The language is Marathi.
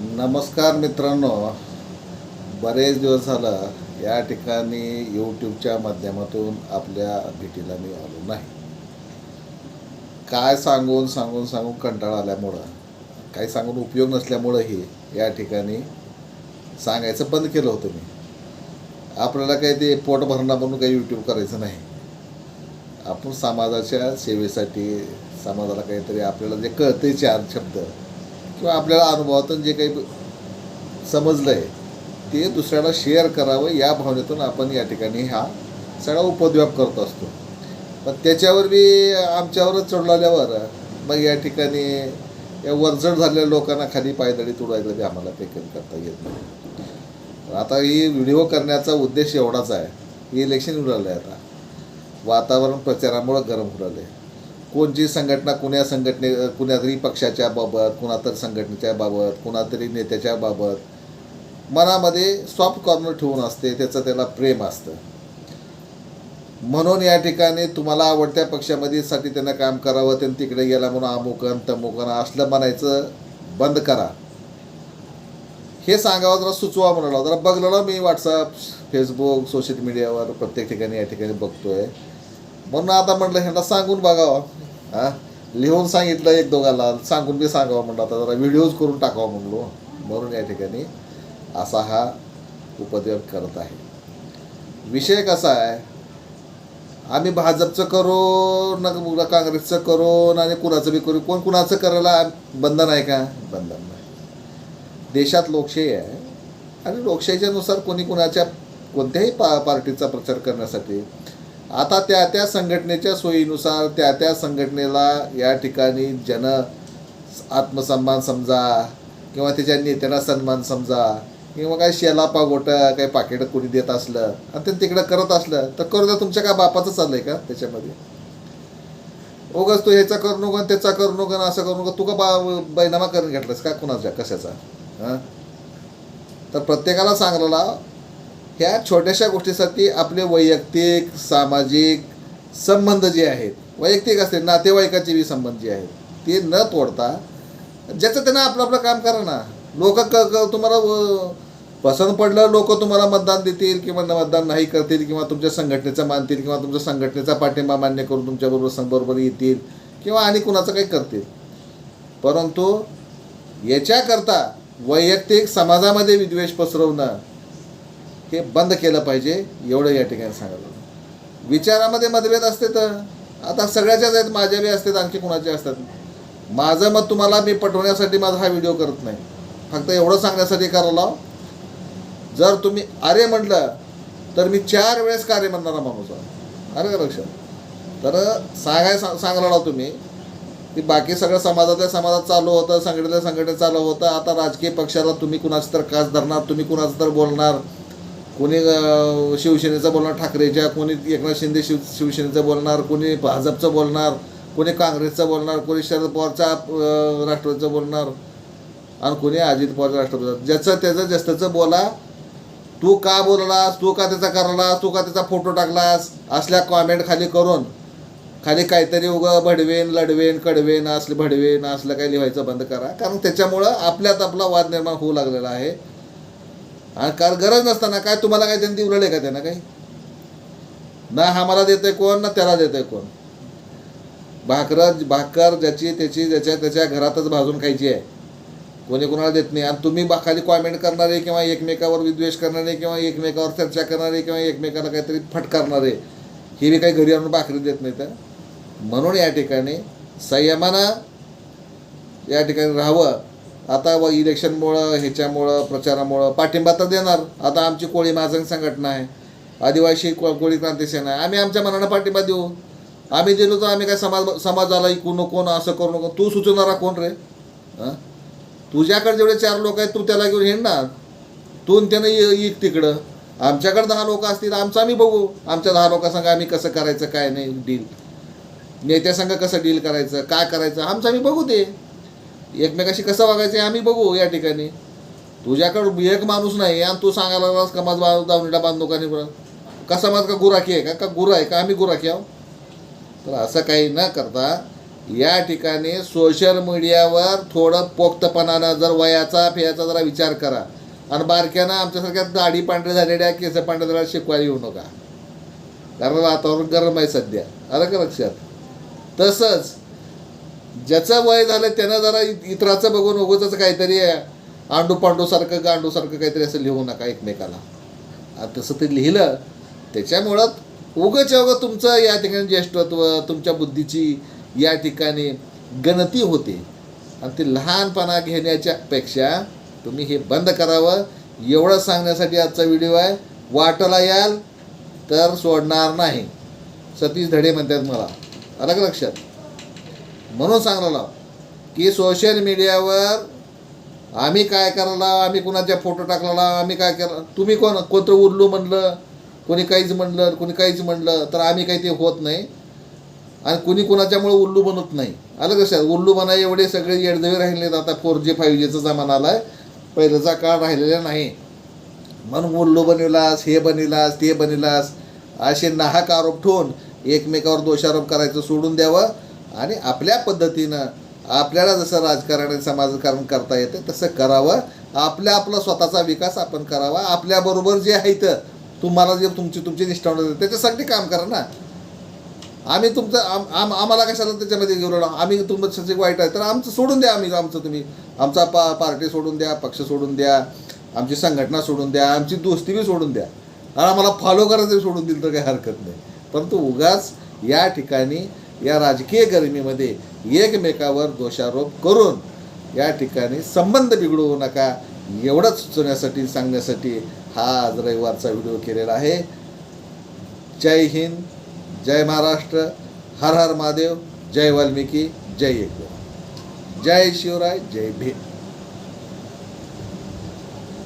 नमस्कार मित्रांनो. बरेच दिवस झालं या ठिकाणी यूट्यूबच्या माध्यमातून आपल्या भेटीला मी आलो नाही. काय सांगून सांगून सांगून कंटाळा आल्यामुळं काही सांगून उपयोग नसल्यामुळंही या ठिकाणी सांगायचं बंद केलं होतं मी. आपल्याला काही ते पोट भरणं म्हणून काही यूट्यूब करायचं नाही. आपण समाजाच्या सेवेसाठी समाजाला काहीतरी आपल्याला जे कळते चार शब्द किंवा आपल्याला अनुभवातून जे काही समजलं आहे ते दुसऱ्याला शेअर करावं या भावनेतून आपण या ठिकाणी हा सगळा उपद्व्याप करत असतो. पण त्याच्यावर बी आमच्यावरच चढलाल्यावर मग या ठिकाणी या वरचढ झालेल्या लोकांना खाली पायदळी तुडायला बी आम्हाला ते कमी करता येत नाही. आता ही व्हिडिओ करण्याचा उद्देश एवढाच आहे हे इलेक्शन उडालं आहे आता. वातावरण प्रचारामुळं गरम उडालं आहे कोणची संघटना कुण्या संघटने कुणातरी पक्षाच्या बाबत कुणातरी संघटनेच्या बाबत कुणातरी नेत्याच्या बाबत मनामध्ये सॉफ्ट कॉर्नर ठेवून असते त्याचं त्याला प्रेम असतं. म्हणून या ठिकाणी तुम्हाला आवडत्या पक्षामध्ये साठी त्यांना काम करावं त्यांनी तिकडे गेला म्हणून अमुकन तमुकन असलं म्हणायचं बंद करा. हे सांगावं जरा सुचवा म्हणाला. जरा बघलं मी व्हॉट्सअप फेसबुक सोशल मीडियावर प्रत्येक ठिकाणी या ठिकाणी बघतोय. म्हणून आता म्हटलं ह्यांना सांगून बघावं. हां? लिहून सांगितलं एक दोघाला सांगून बी सांगावं म्हणलं आता जरा व्हिडिओज करून टाकावं म्हणलो. म्हणून या ठिकाणी असा हा उपद्व्याप करत आहे. विषय कसा आहे? आम्ही भाजपचं करो ना काँग्रेसचं करो ना आणि कुणाचं बी करू कोण कुणाचं करायला बंधन आहे का? बंधन नाही. देशात लोकशाही आहे आणि लोकशाहीच्यानुसार कोणी कुणाच्या कोणत्याही पा पार्टीचा प्रचार करण्यासाठी आता त्या त्या संघटनेच्या सोयीनुसार त्या त्या संघटनेला या ठिकाणी जन आत्मसन्मान समजा किंवा त्याच्या नेत्याला सन्मान समजा किंवा काय शेलापा पागोटं काही पाकिटं कोणी देत असलं आणि ते तिकडं करत असलं तर करू द्या तुमच्या काय बापाचं चाललंय का त्याच्यामध्ये? ओगस तू ह्याचा करू नको त्याचा करू नको असं करू नको. तू का बा बैनामा करून घेतलास का कुणाच्या कशाचा? हां? तर प्रत्येकाला सांगलेला ह्या छोट्याशा गोष्टीसाठी आपले वैयक्तिक सामाजिक संबंध जे आहेत वैयक्तिक असते नातेवाईकाचे बी संबंध जे आहेत ते न तोडता ज्याचं त्यांना आपलं आपलं काम करा ना. लोक क तुम्हाला पसंत पडलं लोक तुम्हाला मतदान देतील किंवा न मतदान नाही करतील किंवा तुमच्या संघटनेचं मानतील किंवा तुमच्या संघटनेचा पाठिंबा मान्य करून तुमच्याबरोबर सं- बरोबर येतील किंवा आणि कुणाचं काही करतील. परंतु याच्याकरता वैयक्तिक समाजामध्ये विद्वेष पसरवणं हे बंद केलं पाहिजे एवढं या ठिकाणी सांगायला विचारामध्ये मतभेद असते तर. आता सगळ्याच्याच आहेत माझ्या बी असतात आणखी कुणाचे असतात. माझं मत तुम्हाला मी पटवण्यासाठी माझा हा व्हिडिओ करत नाही. फक्त एवढं सांगण्यासाठी करायला जर तुम्ही अरे म्हटलं तर मी चार वेळेस कार्य म्हणणारा माणूस आहे. अरे का लक्षात तर सांगाय सांग सांगला तुम्ही की बाकी सगळं समाजातल्या समाजात चालू होतं संघटनेतल्या संघटनेत चालू होतं. आता राजकीय पक्षाला तुम्ही कुणाचं तर कास धरणार तुम्ही कुणाचं तर बोलणार. कोणी शिवसेनेचा शिवसेनेचं बोलणार ठाकरेच्या कोणी एकनाथ शिंदे शिव शिवसेनेचं बोलणार कोणी भाजपचं बोलणार कोणी काँग्रेसचं बोलणार कोणी शरद पवारचा अं, बोलणार आणि कोणी अजित पवारचा राष्ट्रपती ज्याचं त्याचं जास्तचं बोला तू का बोललास तू का त्याचा करलास तू का त्याचा फोटो टाकलास असल्या कॉमेंट खाली करून खाली काहीतरी उगं भडवेन लढवेन कडवेन असले भडवेन असलं काही लिहायचं बंद करा. कारण त्याच्यामुळं आपल्यात आपला वाद निर्माण होऊ लागलेला आहे. आणि कारण गरज नसताना काय तुम्हाला काय त्यांनी दिवलेलं का त्यांना काही? ना हा मला देतंय कोण ना त्याला देतंय कोण? भाकर भाकर ज्याची त्याची ज्याच्या त्याच्या घरातच भाजून खायची आहे. कोणी कोणाला देत नाही. आणि तुम्ही खाली कॉमेंट करणारे किंवा एकमेकावर विद्वेष करणारे किंवा एकमेकावर चर्चा करणारे किंवा एकमेकाला काहीतरी फटकारणारे हे बी काही घरी आणून भाकरी देत नाही तर म्हणून या ठिकाणी संयमानं या ठिकाणी राहावं. आता व इलेक्शनमुळं ह्याच्यामुळं प्रचारामुळं पाठिंबा तर देणार. आता आमची कोळी महाजन संघटना आहे. आदिवासी को कोळी क्रांती सेना आहे. आम्ही आमच्या मनानं पाठिंबा देऊ. आम्ही दिलो तर आम्ही काय समाज समाजाला ऐकू नको ना असं करू नको. तू सुचवणारा कोण रे? तुझ्याकडे जेवढे चार लोक आहेत तू त्याला घेऊन येणार तू त्यानं ये तिकडं. आमच्याकडे दहा लोक असतील आमचं आम्ही बघू. आमच्या दहा लोकांसंग आम्ही कसं करायचं काय नाही डील नेत्यासंग कसं डील करायचं काय करायचं आमचं आम्ही बघू ते. एकमेकाशी कसं वागायचं आहे आम्ही बघू या ठिकाणी. तुझ्याकडं एक माणूस नाही आणि तू सांगायला लागलास का माझा बा- दावणीला बांधू का नाही बरं कसा माझं का गुराखी आहे का? का गुरा आहे? का आम्ही गुराखी आहो तर असं काही न करता या ठिकाणी सोशल मीडियावर थोडं पोक्तपणानं जर वयाचा फेयाचा जरा विचार करा. आणि बारक्यानं आमच्यासारख्या दाढी पांढऱ्या झालेल्या केस पांढऱ्या जरा शिकवायला येऊ नका. कारण वातावरण गरम आहे सध्या. आलं का लक्षात? तसंच ज्याचं वय झालं त्यानं जरा इतराचं बघून उगवच काहीतरी आंडू पांडूसारखं गांडूसारखं काहीतरी असं लिहू नका एकमेकाला. तसं ते लिहिलं. त्याच्यामुळं उगच उगं तुमचं या ठिकाणी ज्येष्ठत्व तुमच्या बुद्धीची या ठिकाणी गणती होते. आणि ते लहानपणा घेण्याच्या पेक्षा तुम्ही हे बंद करावं. एवढं सांगण्यासाठी आजचा व्हिडिओ आहे. वाटाला याल तर सोडणार नाही. सतीश धडे म्हणतात मला. अलग लक्षात? म्हणून सांगलेलं की सोशल मीडियावर आम्ही काय करायला आम्ही कुणाच्या फोटो टाकलेला आम्ही काय केलं तुम्ही कोण? कोणतं उरलू म्हणलं? कोणी काहीच म्हणलं? कोणी काहीच म्हणलं? तर आम्ही काही ते होत नाही. आणि कुणी कुणाच्यामुळे उल्लू बनत नाही. आलं कसं उल्लू बना एवढे सगळे येडदवे राहिलेत आता फोर जी फाईव्ह जीचा जमाना आला आहे पहिल्याचा काळ राहिलेला नाही. म्हणून उल्लू बनविलास हे बनविलास ते बनविलास असे नाहक आरोप ठेवून एकमेकावर दोषारोप करायचं सोडून द्यावं. आणि आपल्या पद्धतीनं आपल्याला जसं राजकारण आणि समाजकारण करता येतं तसं करावं. आपल्या आपला स्वतःचा विकास आपण करावा. आपल्याबरोबर जे आहे तर तुम्हाला जे तुमची तुमची निष्ठावण त्याच्यासाठी काम करा ना. आम्ही तुमचं आम आम आम्हाला कशाला त्याच्यामध्ये घेऊन आम्ही तुमचं जे वाईट आहे तर आमचं सोडून द्या आम्ही आमचं तुम्ही. आमचा पा पार्टी सोडून द्या पक्ष सोडून द्या आमची संघटना सोडून द्या आमची दोस्ती बी सोडून द्या. आणि आम्हाला फॉलो करायचं सोडून दिलं तर काही हरकत नाही. परंतु उगाच या ठिकाणी या राजकीय गर्मीमध्ये एकमेकावर दोषारोप करून या ठिकाणी संबंध बिघडवू नका एवढंच सुचवण्यासाठी सांगण्यासाठी हा आज रविवारचा व्हिडिओ केलेला आहे. जय हिंद जय महाराष्ट्र हर हर महादेव जय वाल्मिकी जय एकनाथ जय शिवराय जय भीम.